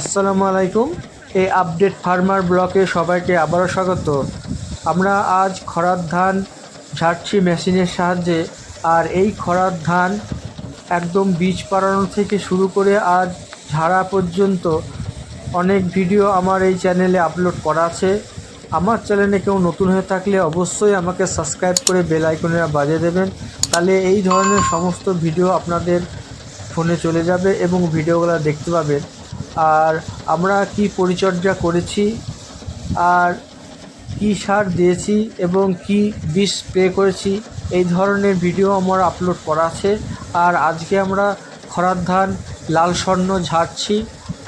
আসসালামু আলাইকুম। এই আপডেট ফার্মার ব্লকে সবাইকে আবারও স্বাগত। আমরা আজ খরার ধান ঝাড়ছি মেশিনের সাহায্যে, আর এই খরার ধান একদম বীজ পাড়ানো থেকে শুরু করে আজ ঝাড়া পর্যন্ত অনেক ভিডিও আমার এই চ্যানেলে আপলোড করা আছে। আমার চ্যানেলে কেউ নতুন হয়ে থাকলে অবশ্যই আমাকে সাবস্ক্রাইব করে বেল আইকনটা বাজিয়ে দেবেন। তাহলে এই ধরনের সমস্ত ভিডিও আপনাদের ফোনে চলে যাবে এবং ভিডিওগুলো দেখতে পাবেন। আর আমরা কি পরিচর্যা করেছি, আর কি সার দিয়েছি এবং কি বীজ স্প্রে করেছি, এই ধরনের ভিডিও আমার আপলোড করা আছে। আর আজকে আমরা খরার ধান, লাল স্বর্ণ ঝাড়ছি,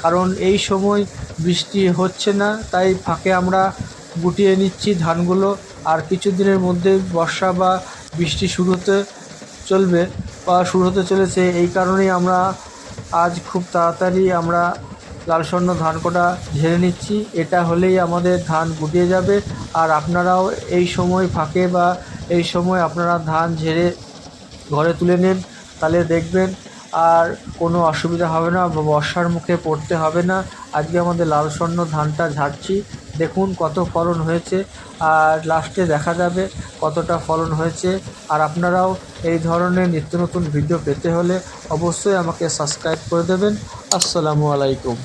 কারণ এই সময় বৃষ্টি হচ্ছে না, তাই ফাঁকে আমরা গুটিয়ে নিচ্ছি ধানগুলো। আর কিছু দিনের মধ্যে বর্ষা বা বৃষ্টি শুরু হতে চলবে, বা শুরু হতে চলেছে, এই কারণেই আমরা আজ খুব তাড়াতাড়ি আমরা লাল স্বর্ণ ধান কোটা ঝেড়ে নিচ্ছি। এটা হলেই আমাদের ধান গুটিয়ে যাবে। আর আপনারাও এই সময় ফাঁকে বা এই সময় আপনারা ধান ঝেড়ে ঘরে তুলে নেন, তাহলে দেখবেন আর কোনো অসুবিধা হবে না, বর্ষার মুখে পড়তে হবে না। আজকে আমাদের লাল স্বর্ণ ধানটা ঝাড়ছি। দেখুন কত ফলন হয়েছে। আর লাস্টে দেখা যাবে কতটা ফলন হয়েছে। আর আপনারাও এই ধরনের নিত্য নতুন ভিডিও পেতে হলে অবশ্যই আমাকে সাবস্ক্রাইব করে দেবেন। আসসালামু আলাইকুম।